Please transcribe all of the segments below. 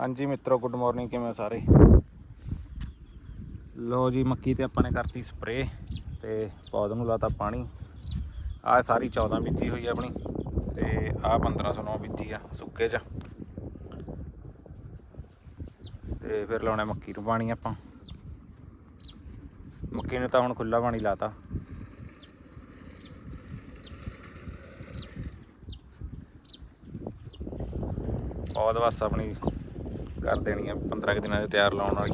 ਹਾਂਜੀ ਮਿੱਤਰੋ good morning ਕਿਵੇਂ ਸਾਰੇ? ਲੋ ਜੀ, ਮੱਕੀ ਤੇ ਆਪਾਂ ਨੇ ਕਰਤੀ ਸਪਰੇ ਤੇ ਪੌਦ ਨੂੰ ਲਾਤਾ ਪਾਣੀ। ਆ ਸਾਰੀ 14 ਬੀਜੀ ਹੋਈ ਆ ਆਪਣੀ ਤੇ ਆ 1509 ਬੀਜੀ ਆ ਸੁੱਕੇ ਚ। ਤੇ ਫਿਰ ਲਾਉਣਾ ਮੱਕੀ ਨੂੰ ਪਾਣੀ ਆਪਾਂ। ਮੱਕੀ ਨੂੰ ਤਾਂ ਹੁਣ ਖੁੱਲਾ ਪਾਣੀ ਲਾਤਾ। ਪੌਦ ਬਸ ਆਪਣੀ ਕਰ ਦੇਣੀ ਆ 15 ਕੁ ਦਿਨਾਂ ਦੇ ਤਿਆਰ ਲਾਉਣ ਵਾਲੀ।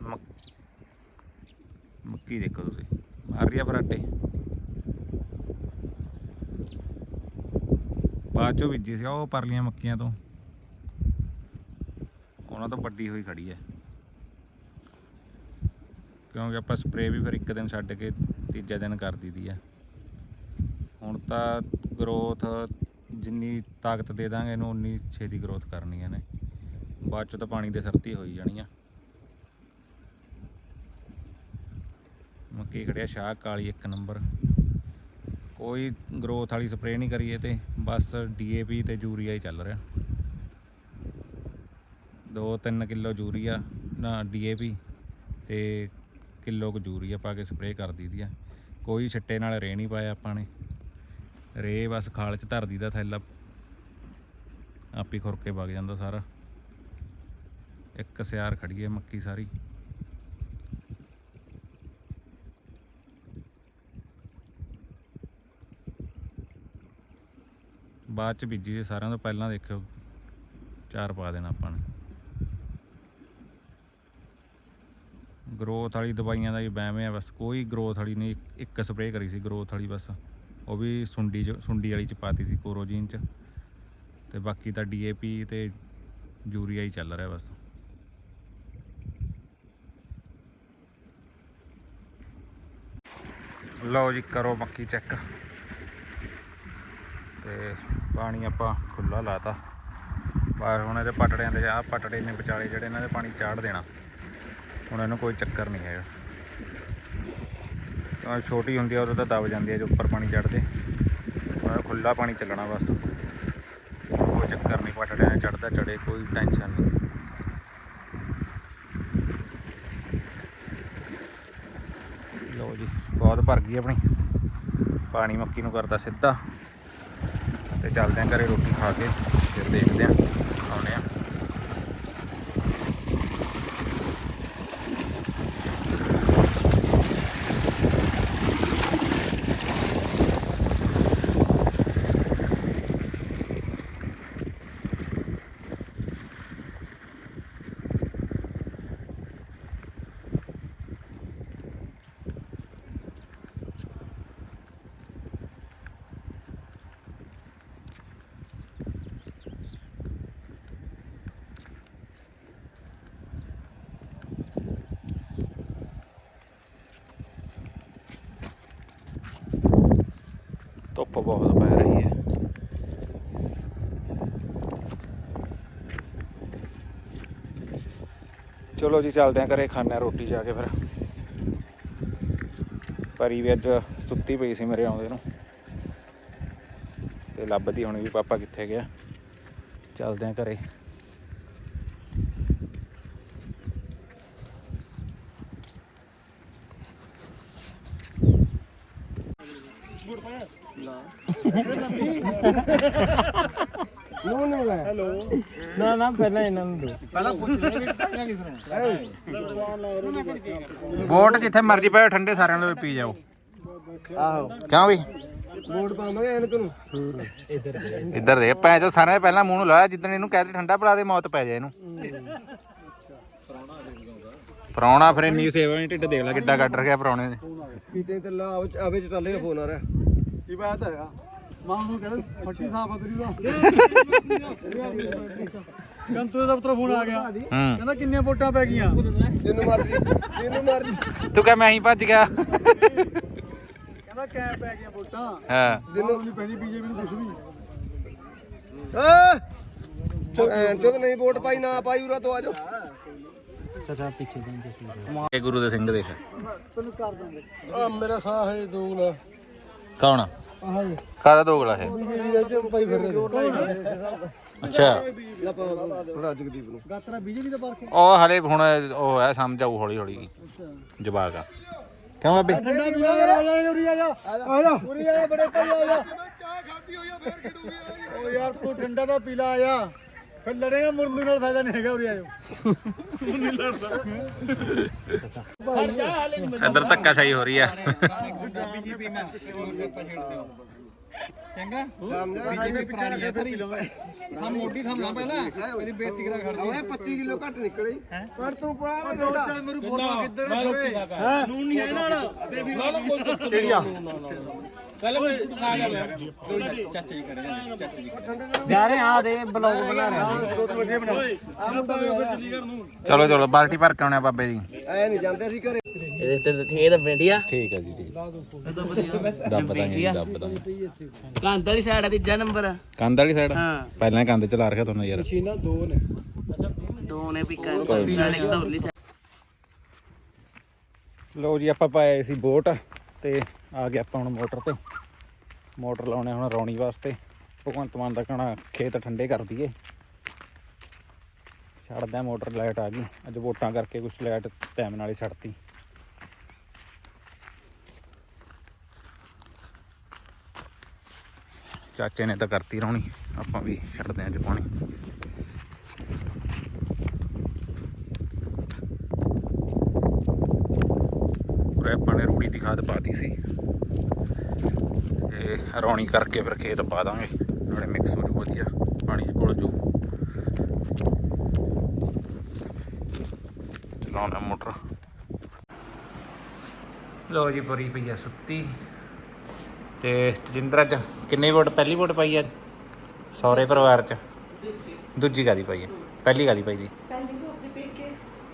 ਮੱਕ- ਮੱਕੀ ਦੇਖੋ ਤੁਸੀਂ, ਮਾਰ ਰਹੀ ਆ ਫਰਾਟੇ ਬਾਅਦ ਚੋਂ ਬੀਜੀ ਸੀ, ਉਹ ਪਰਲੀਆਂ ਮੱਕੀਆਂ ਤੋਂ। ਉਹਨਾਂ ਤੋਂ ਵੱਡੀ ਹੋਈ ਖੜੀ ਹੈ ਕਿਉਂਕਿ ਆਪਾਂ ਸਪਰੇਅ ਵੀ ਫਿਰ ਇੱਕ ਦਿਨ ਛੱਡ ਕੇ ਤੀਜੇ ਦਿਨ ਕਰ ਦਈਦੀ ਆ। ਹੁਣ ਤਾਂ ਗਰੋਥ ਜਿੰਨੀ ਤਾਕਤ ਦੇ ਦਾਂਗੇ ਇਹਨੂੰ, ਉਨੀ ਛੇਤੀ ਗਰੋਥ ਕਰਨੀ ਇਹਨੇ। ਬਾਅਦ ਚ ਤਾਂ ਪਾਣੀ ਦੇ ਸਰਤੀ ਹੋਈ ਜਾਣੀ ਆ। ਮੱਕੀ ਖੜਿਆ ਸ਼ਾਹ, ਕਾਲੀ ਇੱਕ ਨੰਬਰ। ਕੋਈ ਗਰੋਥ ਵਾਲੀ ਸਪਰੇਅ ਨਹੀਂ ਕਰੀ ਇਹ ਤੇ ਬਸ ਡੀਏਪੀ ਤੇ ਯੂਰੀਆ ਹੀ ਚੱਲ ਰਿਹਾ। 2-3 ਕਿਲੋ ਯੂਰੀਆ, ਨਾ ਡੀਏਪੀ ਤੇ ਕਿਲੋ ਕੁ ਯੂਰੀਆ ਪਾ ਕੇ ਸਪਰੇਅ ਕਰ ਦਈਦੀ ਆ। ਕੋਈ ਛਿੱਟੇ ਨਾਲ ਰੇ ਨਹੀਂ ਪਾਇਆ ਆਪਾਂ ਨੇ। ਰੇ ਬਸ ਖਾਲ ਚ ਧਰ ਦਈਦਾ ਥੈਲਾ। ਆਪੀ ਖੁਰ ਕੇ ਵਗ ਜਾਂਦਾ ਸਾਰਾ। ਇੱਕ ਸਿਆਰ ਖੜੀ ਹੈ ਮੱਕੀ ਸਾਰੀ। ਬਾਅਦ ਚ ਬੀਜੀ ਦੇ ਸਾਰਿਆਂ ਤੋਂ ਪਹਿਲਾਂ ਦੇਖਿਓ। ਚਾਰ ਪਾ ਦੇਣਾ ਆਪਾਂ ਨੇ। ਗਰੋਥ ਵਾਲੀ ਦਵਾਈਆਂ ਦਾ ਹੀ ਵਹਿਮ ਹੈ, ਬਸ ਕੋਈ ਗਰੋਥ ਵਾਲੀ ਨਹੀਂ, ਇੱਕ- ਸਪਰੇਅ ਕਰੀ ਸੀ ਗਰੋਥ ਵਾਲੀ ਬਸ। ਉਹ ਵੀ ਸੁੰਡੀ ਚ ਸੁੰਡੀ ਵਾਲੀ ਚ ਪਾਤੀ ਸੀ ਕੋਰੋਜੀਨ ਚ। ਤੇ ਬਾਕੀ ਤਾਂ ਡੀਏਪੀ ਤੇ ਯੂਰੀਆ ਹੀ ਚੱਲ ਰਿਹਾ ਬਸ। ਲਓ ਜੀ, ਕਰੋ ਮੱਕੀ ਚੈੱਕ। ਤੇ ਪਾਣੀ ਆਪਾਂ ਖੁੱਲਾ ਲਾਤਾ। ਬਾਹਰ ਹੁਣ ਇਹਦੇ ਪਟੜਿਆਂ ਦੇ ਆ ਪਟੜੇ ਨੇ ਵਿਚਾਲੇ ਜਿਹੜੇ ਇਹਨਾਂ ਦੇ ਪਾਣੀ ਚਾੜ ਦੇਣਾ। ਹੁਣ ਇਹਨੂੰ ਕੋਈ ਚੱਕਰ ਨਹੀਂ ਹੈਗਾ। ਤਾਂ ਛੋਟੀ ਹੁੰਦੀ ਆ ਉਦੋਂ ਤਾਂ ਦਬ ਜਾਂਦੀ ਹੈ ਜੋ ਉੱਪਰ ਪਾਣੀ ਚੜਦੇ ਹੁਣ ਖੁੱਲਾ ਪਾਣੀ ਚੱਲਣਾ ਬਸ। ਕੋਈ ਚੱਕਰ ਨਹੀਂ ਪਟੜਿਆਂ ਚੜਦਾ ਚੜੇ ਕੋਈ ਟੈਨਸ਼ਨ ਨਹੀਂ। ਲਓ ਜੀ, ਬਹੁਤ ਭਰ ਗਈ ਆਪਣੀ। ਪਾਣੀ ਮੱਕੀ ਨੂੰ ਕਰਦਾ ਸਿੱਧਾ। ਤੇ ਚੱਲਦੇ ਆਂ ਘਰੇ ਰੋਟੀ ਖਾ ਕੇ, ਫਿਰ ਦੇਖਦੇ ਆਂ ਆਂ। ਧੁੱਪ ਬਹੁਤ ਪੈ ਰਹੀ ਹੈ ਚਲੋ ਜੀ, ਚੱਲਦੇ ਆਂ ਘਰੇ ਖਾਣੇ ਰੋਟੀ ਜਾ ਕੇ ਫਿਰ। ਪਰੀ ਵੀ ਅੱਜ ਸੁੱਤੀ ਪਈ ਸੀ ਮੇਰੇ ਆਉਂਦੇ ਨੂੰ। ਤੇ ਲੱਭਦੀ ਹੁਣ ਵੀ ਪਾਪਾ ਕਿੱਥੇ ਗਿਆ। ਚੱਲਦੇ ਆਂ ਘਰੇ। ਨਾ ਨਾ ਪਹਿਲਾਂ ਇਹਨਾਂ ਨੂੰ ਦੋ। ਵੋਟ ਜਿੱਥੇ ਮਰਜ਼ੀ ਪਾਓ ਠੰਡੇ ਸਾਰਿਆਂ ਨੂੰ ਪੀ ਜਾਓ। ਆਹੋ। ਕਿਉਂ ਵੀ? ਵੋਟ ਪਾਵਾਂਗੇ ਇਹਨਾਂ ਨੂੰ। ਇੱਧਰ ਦੇ ਪੈ ਜਾ ਸਾਰਿਆਂ ਦੇ ਪਹਿਲਾਂ ਮੂੰਹ ਨੂੰ ਲਾਇਆ ਜਿੱਦਣ ਇਹਨੂੰ ਕਹਤੇ ਠੰਡਾ ਪਿਲਾ ਦੇ ਮੌਤ ਪੈ ਜਾ ਇਹਨੂੰ। ਪਰੌਣਾ ਫਿਰ ਇੰਨੀ ਸੇਵਾ ਨਹੀਂ ਢਿੱਡ ਦੇਖ ਲੈ ਕਿੱਡਾ ਕੱਢ ਰਖਿਆ ਪਰੌਣੇ ਨੇ। ਕੀਤੇ ਤੇ ਲਾ ਆਵੇ ਆਵੇ ਚ ਟਾਲੇ ਦਾ ਫੋਨ ਆ ਰਿਹਾ। ਕੀ ਬਾਤ ਹੈ ਮਾਂ ਨੂੰ ਕਹਿੰਦਾ ਫੱਟੀ ਸਾਫ਼ ਅਦਰੀ ਦਾ ਕੰਤੂ ਦਾ ਦਫ਼ਤਰ ਫੋਨ ਆ ਗਿਆ। ਹੂੰ। ਕਹਿੰਦਾ ਕਿੰਨੀਆਂ ਵੋਟਾਂ ਪੈ ਗਈਆਂ? ਤੈਨੂੰ ਮਰਜ਼ੀ ਤੈਨੂੰ ਮਰਜ਼ੀ। ਤੂੰ ਕਹ ਮੈਂ ਹੀ ਭੱਜ ਗਿਆ। ਕਹਿੰਦਾ ਕੈ ਪੈ ਗਈਆਂ ਵੋਟਾਂ? ਹਾਂ। ਦਿਨੋਂ ਨਹੀਂ ਪੈਂਦੀ ਬੀਜੇਪੀ ਨੂੰ ਕੁਝ ਵੀ। ਏ ਚੋ ਨਹੀਂ ਵੋਟ ਪਾਈ ਨਾ ਪਾਈ ਉਰਾ ਤੋਂ ਆ ਜਾ ਚਾਚਾ ਪਿੱਛੇ ਦੇ ਗੁਰੂ ਦੇ ਸਿੰਘ ਦੇਖ। ਤੈਨੂੰ ਕਰ ਦਾਂਗੇ ਆ ਮੇਰਾ ਸਾਹ ਹੈ ਦੋਗਲਾ। ਕੌਣ? ਆਹ ਜੀ ਦੋਗਲਾ ਹੈ ਅੱਛਾ। ਜਗਦੀਪ ਨੂੰ ਗਾਤਰਾ ਬਿਜਲੀ ਦਾ ਪਾਰਕ ਉਹ ਹਲੇ ਹੁਣ ਉਹ ਹੈ, ਸਮਝ ਆਊ ਹੌਲੀ ਹੌਲੀ। ਜਵਾਕ ਆ। ਕਿਉਂ ਬਾਬੇ? ਠੰਡਾ ਪੀਲਾ ਆ ਜਾ ਉਰੀ ਆ ਜਾ ਆ ਜਾ ਉਰੀ ਆ ਜਾ ਬੜੇ ਭਾਈ ਆ ਜਾ ਚਾਹ ਖਾਦੀ ਹੋਈ ਆ ਫੇਰ ਕਿਡੂਗੀ ਓ ਯਾਰ ਤੂੰ ਠੰਡਾ ਦਾ ਪੀਲਾ ਆ ਜਾ ਫਿਰ ਲੜੇਗਾ ਮੁਰਲੀ ਨਾਲ ਫਾਇਦਾ ਨਹੀਂ ਹੈਗਾ ਉਰੀ ਆ ਜਾ ਇੱਧਰ ਧੱਕਾ ਸਹੀ ਹੋ ਰਹੀ ਆ। ਓਏ 25 ਕਿਲੋ ਘੱਟ ਨਿਕਲੇ। ਪਰ ਤੂੰ ਪਾ ਦੋ ਚਾਰ ਮੇਰੀ ਫੋਟੋ ਕਿੱਧਰ ਜਵੇ ਹੈ? ਨੂਨ ਨਹੀਂ ਹੈ ਨਾਲ? ਕਿਹੜੀਆ? ਜਾ ਰਹੇ ਆ ਦੇ ਬਲੌਗ ਬਣਾ ਰਹੇ ਚਲੋ ਚਲੋ ਬਾਲਟੀ ਭਰ ਕੇ ਆਉਣੇ ਆ ਬਾਬੇ ਜੀ। ਐ ਨਹੀਂ ਜਾਂਦੇ ਸੀ ਘਰੇ। ਇਹ ਤੇ ਇਹ ਤਾਂ ਪਿੰਡੀਆ ਠੀਕ ਹੈ ਜੀ ਠੀਕ। ਦੱਬ ਦਾਂਗੇ ਦੱਬ ਦਾਂਗੇ। ਕੰਧ ਵਾਲੀ ਸਾਈਡ ਆ ਤੀਜਾ ਨੰਬਰ। ਕੰਧ ਵਾਲੀ ਸਾਈਡ ਹਾਂ। ਪਹਿਲਾਂ ਹੀ ਕੰਧ ਚਲਾ ਰੱਖਿਆ ਤੁਹਾਨੂੰ ਯਾਰ। ਮਸ਼ੀਨਾਂ ਦੋ ਨੇ। ਦੋ ਨੇ ਪਿੱਕਾ ਸਾਡੇ ਕਿਤਾ ਉਰਲੀ side। ਲੋ ਜੀ ਆਪਾਂ ਪਾਏ ਸੀ ਬੋਟ ਤੇ ਆ ਗਏ ਆਪਾਂ ਹੁਣ ਮੋਟਰ ਤੇ। ਮੋਟਰ ਲਾਉਣੇ ਹੁਣ ਰੌਣੀ ਵਾਸਤੇ। ਭਗਵੰਤ ਮਾਨ ਦਾ ਕਹਣਾ ਖੇਤ ਠੰਡੇ ਕਰ ਦਈਏ। ਛੱਡਦੇ ਮੋਟਰ, ਲਾਈਟ ਆ ਗਈ। ਅੱਜ ਵੋਟਾਂ ਕਰਕੇ ਕੁਝ ਲਾਈਟ ਟਾਈਮ ਨਾਲ ਹੀ ਛੱਡਤੀ। ਚਾਚੇ ਨੇ ਤਾਂ ਕਰਤੀ ਰੌਣੀ। ਆਪਾਂ ਵੀ ਛੱਡਦੇ ਆ ਅੱਜ ਪਾਣੀ। ਆਪਾਂ ਨੇ ਰੂੜੀ ਦੀ ਖਾਦ ਪਾਤੀ ਸੀ। ਤੇ ਰੌਣੀ ਕਰਕੇ ਫਿਰ ਖੇਤ ਪਾ ਦਾਂਗੇ ਨਾਲੇ ਮਿਕਸ ਹੋ ਜੂ ਵਧੀਆ ਪਾਣੀ ਕੋਲ ਜੂ। ਚਲਾਉਣਾ ਮੋਟਰ। ਲੋ ਜੀ ਪਰੀ ਪਈ ਆ ਸੁੱਤੀ। ਤੇ ਤਜਿੰਦਰ ਅੱਜ ਕਿੰਨੇ ਵੋਟ ਪਹਿਲੀ ਵੋਟ ਪਾਈ ਅੱਜ? ਸਹੁਰੇ ਪਰਿਵਾਰ ਚ? ਦੂਜੀ ਕਾਦੀ ਪਾਈ ਹੈ ਪਹਿਲੀ ਕਾਦੀ ਪਾਈ ਦੀ?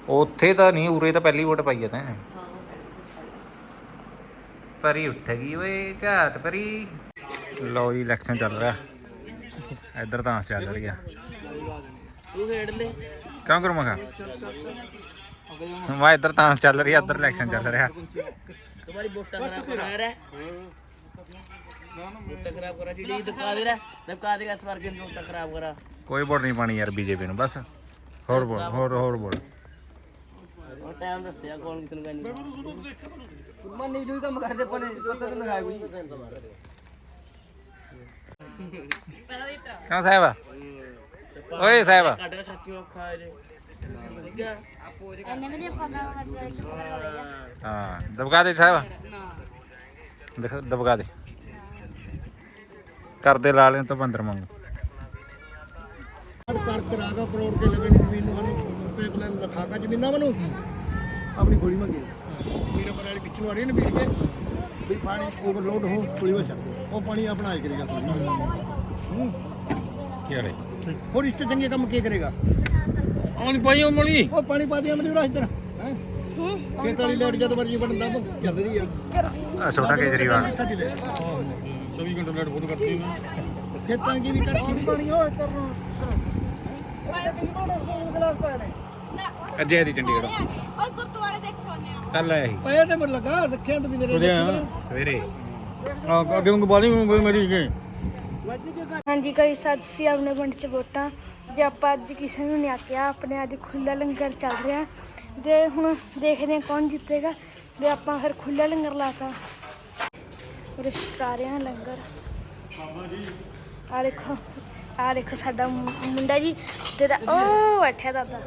ਉੱਥੇ ਤਾਂ ਨਹੀਂ ਉਰੇ ਤਾਂ ਪਹਿਲੀ ਵੋਟ ਪਾਈ ਹੈ ਤੈਂ। ਪਰੀ ਉੱਠ ਗਈ ਓਏ ਝਾਤ ਪਰੀ। ਲਓ ਜੀ ਇਲੈਕਸ਼ਨ ਚੱਲ ਰਿਹਾ। ਇੱਧਰ ਤਾਂ ਚੱਲ ਰਹੀ। ਆ ਤੂੰ ਖੇਡ ਲੈ। ਕਿਉਂ ਕਰੂੰ ਮੈਂ ਮੈਂ ਇੱਧਰ ਤਾਂ ਚੱਲ ਰਹੀ ਆ ਇੱਧਰ ਇਲੈਕਸ਼ਨ ਚੱਲ ਰਿਹਾ। ਤੁਹਾਡੀ ਵੋਟਾਂ ਖਰਾਬ ਕਰਾ ਰਿਹਾ। ਵੋਟਾਂ ਖਰਾਬ ਕਰਾ ਜਿਹੜੀ ਦਿਖਾ ਦੇ ਰਿਹਾ। ਦਿਖਾ ਦੇਗਾ ਇਸ ਵਾਰ ਕਿੰਨੇ ਵੋਟਾਂ ਖਰਾਬ ਕਰਾ। ਕੋਈ ਵੋਟ ਨਹੀਂ ਪਾਣੀ ਯਾਰ ਬੀਜੇਪੀ ਨੂੰ ਬਸ। ਹੋਰ ਬੋਲ ਹੋਰ ਹੋਰ ਬੋਲ। ਟਾਈਮ ਦੱਸਿਆ ਕੌਣ ਕਿਸ ਨੂੰ ਕਰਨੀ कुर्बान नहीं जो काम कर दे पने पता तो लगा कोई ਕਿਉਂ ਸਾਹਿਬ ਓਏ ਸਾਹਿਬ काट का साथी में खा ले ठीक है ਐਨੇ ਵੀ ਨਹੀਂ ਪਤਾ ਹੁੰਦਾ ਕਿ ਪਤਾ ਹੋਏਗਾ ਹਾਂ ਦਬਕਾ ਦੇ ਸਾਹਿਬ ਦੇਖ ਦਬਕਾ ਦੇ ਕਰਦੇ ਲਾ ਲੈਣ ਤੋਂ ਬੰਦਰ ਮੰਗੂ ਕਰ ਕਰਾਗਾ ਕਰੋੜ ਕੇ ਲਵੇ ਜ਼ਮੀਨ ਨੂੰ ਸਾਨੂੰ ਪਾਈਪਲਾਈਨ ਦਿਖਾਗਾ ਜ਼ਮੀਨਾਂ ਮੈਨੂੰ ਆਪਣੀ ਗੋਲੀ ਮੰਗੀ ਪਿੱਛੇ ਨੂੰ ਆ ਰਹੀ ਹੈ ਨਾ ਬੀੜ ਕੇ ਵੀ ਪਾਣੀ ਓਵਰਲੋਡ ਹੋ ਗੋਲੀ ਵਿੱਚ ਉਹ ਪਾਣੀ ਆਪਣਾ ਆਇਆ ਕਰੇਗਾ ਕੀ ਹਾਲੇ ਹੋਰ ਇਸ ਤੋਂ ਚੰਗੇ ਕੰਮ ਕੀ ਕਰੇਗਾ? ਆਉਣੀ ਪਾਈ ਉਹ ਮਲੀ। ਉਹ ਪਾਣੀ ਪਾ ਦਿਆ ਮੈਨੂੰ ਇੱਧਰ। ਹੈ? ਖੇਤ ਵਾਲੀ ਲਾਈਟ ਜਦ ਮਰਜ਼ੀ ਬਣਦਾ ਚੱਲ ਰਹੀ ਆ। ਆ ਛੋਟਾ ਕੇਜਰੀਵਾਲ ਇੱਥੇ ਦੀ ਲੈ 24 ਘੰਟੇ ਲਾਈਟ ਫੋਨ ਕਰਦੀ ਖੇਤਾਂ ਕੀ ਵੀ ਕਰਦੀ ਪਾਣੀ ਹੋ ਇੱਧਰ ਨੂੰ ਗਲਾਸ ਪਾਇਆ ਨੇ ਅੱਜੇ ਦੀ ਚੰਡੀਗੜ੍ਹ। ਔਰ ਗੁਰਦੁਆਰੇ ਨੇ ਕੱਲ ਆਇਆ ਸੀ। ਪਾਇਆ ਤੇ ਮਰ ਲੱਗਾ ਰੱਖਿਆ ਤੇ ਵੀ ਮੇਰੇ ਸਵੇਰੇ। ਅੱਗੇ ਮੰਗ ਬਾਲੀ ਮੇਰੀ ਕੇ। ਹਾਂਜੀ ਕਈ ਸੱਤ ਸੀ ਆਪਣੇ ਪਿੰਡ ਚ ਵੋਟਾਂ ਜੇ ਆਪਾਂ ਅੱਜ ਕਿਸੇ ਨੂੰ ਨਹੀਂ ਆਖਿਆ ਆਪਣੇ ਅੱਜ ਖੁੱਲਾ ਲੰਗਰ ਚੱਲ ਰਿਹਾ। ਜੇ ਹੁਣ ਦੇਖਦੇ ਹਾਂ ਕੌਣ ਜਿੱਤੇਗਾ ਜੇ ਆਪਾਂ ਫਿਰ ਖੁੱਲਾ ਲੰਗਰ ਲਾਤਾ। ਉਰੇ ਛਕਾ ਰਹੇ ਹਾਂ ਲੰਗਰ। ਆ ਦੇਖੋ ਆ ਦੇਖੋ ਸਾਡਾ ਮੁੰ- ਮੁੰਡਾ ਜੀ ਤੇਰਾ ਉਹ ਬੈਠਿਆ ਦਾਦਾ।